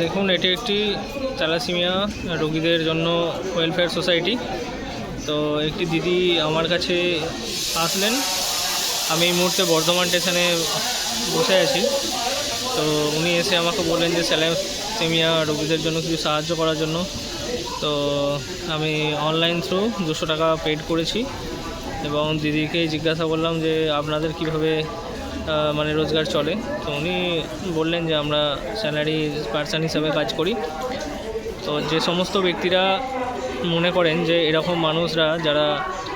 দেখুন, এটি একটি থ্যালাসিমিয়া রোগীদের জন্য ওয়েলফেয়ার সোসাইটি তো একটি দিদি আমার কাছে আসলেন। আমি এই মুহূর্তে বর্ধমান স্টেশনে বসে আছি। তো উনি এসে আমাকে বললেন যে স্যালাসিমিয়া রোগীদের জন্য কিছু সাহায্য করার জন্য। তো আমি অনলাইন থ্রু দুশো টাকা পেড করেছি এবং দিদিকে জিজ্ঞাসা করলাম যে আপনাদের কীভাবে মানে রোজগার চলে। তো উনি বললেন যে আমরা স্যালারি পার্সন হিসাবে কাজ করি। তো যে সমস্ত ব্যক্তিরা মনে করেন যে এরকম মানুষরা যারা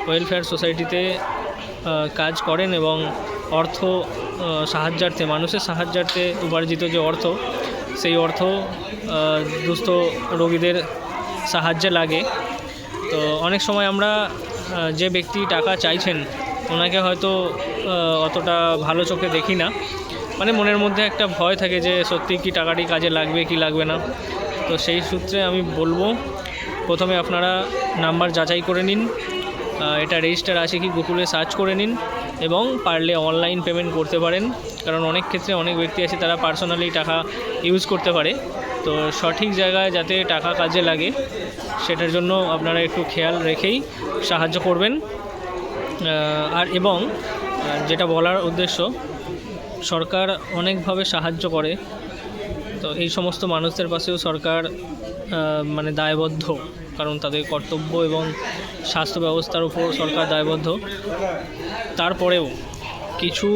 ওয়েলফেয়ার সোসাইটিতে কাজ করেন এবং অর্থ সাহায্যার্থে, মানুষের সাহায্যার্থে উপার্জিত যে অর্থ, সেই অর্থ দুস্থ রোগীদের সাহায্যে লাগে। তো অনেক সময় আমরা যে ব্যক্তি টাকা চাইছেন ওনাকে হয়তো অতটা ভালো চোখে দেখি না। মানে মনের মধ্যে একটা ভয় থাকে যে সত্যি কি টাকাটি কাজে লাগবে, কি লাগবে না। তো সেই সূত্রে আমি বলব, প্রথমে আপনারা নাম্বার যাচাই করে নিন। এটা রেজিস্টার আছে কি গুগলে সার্চ করে নিন এবং পারলে অনলাইন পেমেন্ট করতে পারেন। কারণ অনেক ক্ষেত্রে অনেক ব্যক্তি আছে তারা পার্সোনালি টাকা ইউজ করতে পারে। তো সঠিক জায়গায় যাতে টাকা কাজে লাগে, সেটার জন্য আপনারা একটু খেয়াল রেখেই সাহায্য করবেন। আর এবং যেটা বলার উদ্দেশ্য, সরকার অনেকভাবে সাহায্য করে। তো এই সমস্ত মানুষদের পাশেও সরকার মানে দায়বদ্ধ, কারণ তাদের কর্তব্য এবং স্বাস্থ্য ব্যবস্থার উপর সরকার দায়বদ্ধ। তারপরেও কিছু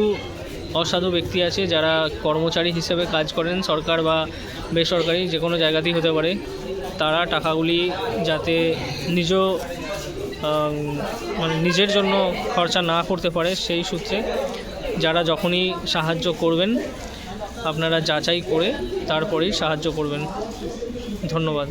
অসাধু ব্যক্তি আছে যারা কর্মচারী হিসেবে কাজ করেন, সরকার বা বেসরকারি যে কোনো জায়গাতেই হতে পারে। তারা টাকাগুলি যাতে নিজ মানে নিজের জন্য খরচা না করতে পারে সেই সূত্রে যারা যখনই সাহায্য করবেন, আপনারা যাচাই করে তারপরেই সাহায্য করবেন। ধন্যবাদ।